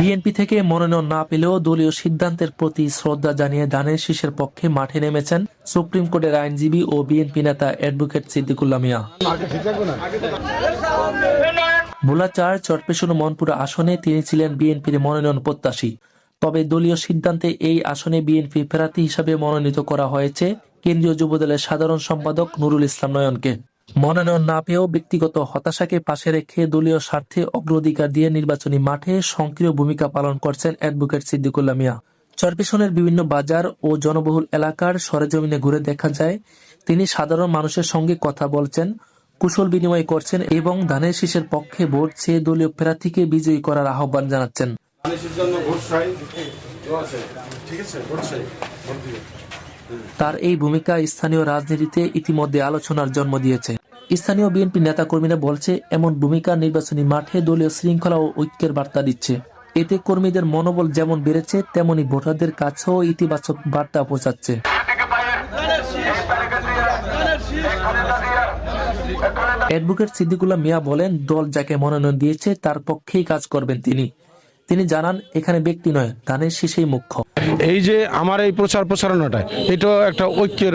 BNP থেকে মনোনয়ন না পেলেও দলীয় সিদ্ধান্তের প্রতি শ্রদ্ধা জানিয়ে দানের শীষের পক্ষে মাঠে নেমেছেন সুপ্রিম কোর্টের আইনজীবী ও বিএনপি নেতা অ্যাডভোকেট সিদ্দিকুল্লা মিয়া ভোলাচার চটপেশন মনপুরা আসনে তিনি ছিলেন বিএনপির মনোনয়ন প্রত্যাশী। তবে দলীয় সিদ্ধান্তে এই আসনে বিএনপি প্রার্থী হিসাবে মনোনীত করা হয়েছে কেন্দ্রীয় যুবদলের সাধারণ সম্পাদক নুরুল ইসলাম নয়নকে। মনোনয়ন না পেয়েও ব্যক্তিগত হতাশাকে পাশে রেখে দলীয় স্বার্থে অগ্রাধিকার দিয়ে নির্বাচনী মাঠে সক্রিয় ভূমিকা পালন করছেন অ্যাডভোকেট সিদ্দিকুল্লাহ মিয়া। চরপেশনের বিভিন্ন বাজার ও জনবহুল এলাকার সরেজমিনে ঘুরে দেখা যায় তিনি সাধারণ মানুষের সঙ্গে কথা বলছেন কুশল বিনিময় করছেন এবং ধানের শীষের পক্ষে ভোট চেয়ে দলীয় প্রার্থীকে বিজয়ী করার আহ্বান জানাচ্ছেন। তার এই ভূমিকা স্থানীয় রাজনীতিতে ইতিমধ্যে আলোচনার জন্ম দিয়েছে। স্থানীয় বিএনপি নেতাকর্মীরা বলছে, এমন ভূমিকা নির্বাচনী মাঠে দলীয় শৃঙ্খলা ও ঐক্যের বার্তা দিচ্ছে। এতে কর্মীদের মনোবল যেমন বেড়েছে, তেমনি ভোটারদের কাছেও ইতিবাচক বার্তা পৌঁছাচ্ছে। অ্যাডভোকেট সিদ্দিকুল্লাহ মিয়া বলেন, দল যাকে মনোনয়ন দিয়েছে তার পক্ষেই কাজ করবেন তিনি। তিনি জানান, এখানে ব্যক্তি নয়, ধানের শেষেই মুখ্য। এই যে আমার এই প্রচার প্রচারণাটা এটাও একটা ঐক্যের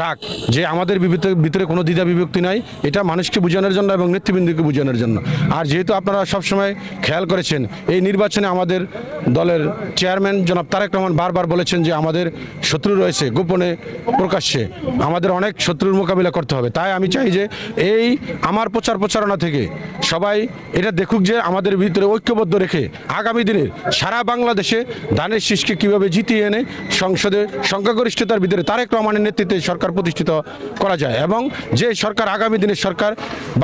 ডাক, যে আমাদের ভিতরে কোনো দ্বিধা বিভক্তি নাই, এটা মানুষকে বোঝানোর জন্য এবং নেতৃবৃন্দকে বোঝানোর জন্য। আর যেহেতু আপনারা সবসময় খেয়াল করেছেন, এই নির্বাচনে আমাদের দলের চেয়ারম্যান জনাব তারেক রহমান বারবার বলেছেন যে আমাদের শত্রু রয়েছে, গোপনে প্রকাশ্যে। আমাদের অনেক শত্রুর মোকাবিলা করতে হবে। তাই আমি চাই যে এই আমার প্রচার প্রচারণা থেকে সবাই এটা দেখুক যে আমাদের ভিতরে ঐক্যবদ্ধ রেখে আগামী দিনের সারা বাংলাদেশে ধানের শীষকে কীভাবে জিতিয়ে এনে সংসদে সংখ্যাগরিষ্ঠতার ভিতরে তারেক রহমানের নেতৃত্বে সরকার প্রতিষ্ঠিত করা যায় এবং যে সরকার আগামী দিনের সরকার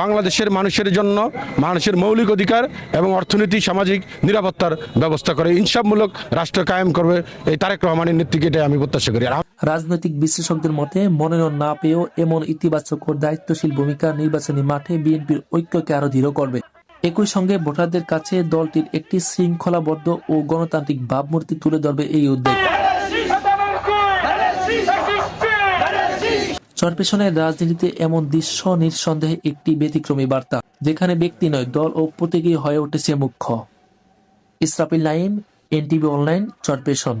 বাংলাদেশের মানুষের জন্য মানুষের মৌলিক অধিকার এবং অর্থনীতি, সামাজিক নিরাপত্তার ব্যবস্থা করে ইনসাফমূলক রাষ্ট্র কায়েম করবে এই তারেক রহমানের নেতৃত্বে আমি প্রত্যাশা করি। রাজনৈতিক বিশ্লেষকদের মতে মনোনয়ন না পেয়েও এমন ইতিবাচক ও দায়িত্বশীল ভূমিকা নির্বাচনী মাঠে বিএনপির ঐক্যকে আরও দৃঢ় করবে। একই সঙ্গে ভোটারদের কাছে দলটির একটি শৃঙ্খলাবদ্ধ ও গণতান্ত্রিক ভাবমূর্তি তুলে ধরবে এই উদ্যোগ। চরপেশনের রাজনীতিতে এমন দৃশ্য নিঃসন্দেহে একটি ব্যতিক্রমী বার্তা, যেখানে ব্যক্তি নয়, দল ও প্রতীকী হয়ে উঠেছে মুখ্য। Israfil Naim NTV online চরপেশন